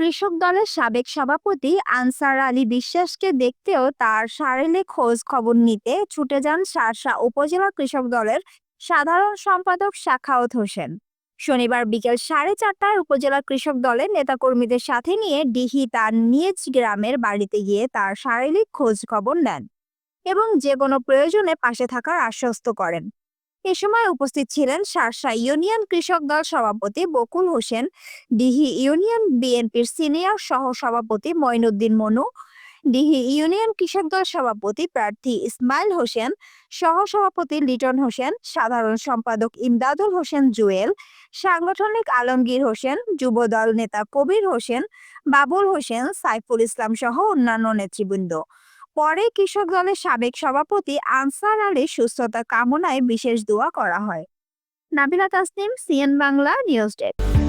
কৃষক দলের সাবেক সভাপতি আনসার আলী বিশ্বাসকে দেখতেও তার শারীরিক খোঁজ খবর নিতে ছুটে যান শার্শা উপজেলা কৃষক দলের সাধারণ সম্পাদক সাখাওয়াত হোসেন। শনিবার বিকেল সাড়ে চারটায় উপজেলা কৃষক দলের নেতাকর্মীদের সাথে নিয়ে ডিহি তার নিজ গ্রামের বাড়িতে গিয়ে তার শারীরিক খোঁজ খবর নেন এবং যে কোনো প্রয়োজনে পাশে থাকার আশ্বস্ত করেন। এ সময় উপস্থিত ছিলেন শার্শা ইউনিয়ন কৃষক দল সভাপতি বকুল হোসেন, ডিহি ইউনিয়ন বিএনপির সিনিয়র সহ সভাপতি মঈনুদ্দিন মনু, ডিহি ইউনিয়ন কৃষক দল সভাপতি প্রার্থী ইসমাইল হোসেন, সহ সভাপতি লিটন হোসেন, সাধারণ সম্পাদক ইমদাদুল হোসেন জুয়েল, সাংগঠনিক আলমগীর হোসেন, যুবদল নেতা কবির হোসেন, বাবুল হোসেন, সাইফুল ইসলাম সহ অন্যান্য নেতৃবৃন্দ। পরে কৃষক দলের সাবেক সভাপতি আনসার আলীর সুস্থতা কামনায় বিশেষ দোয়া করা হয়। Nabila Tasnim, CN Bangla, news desk.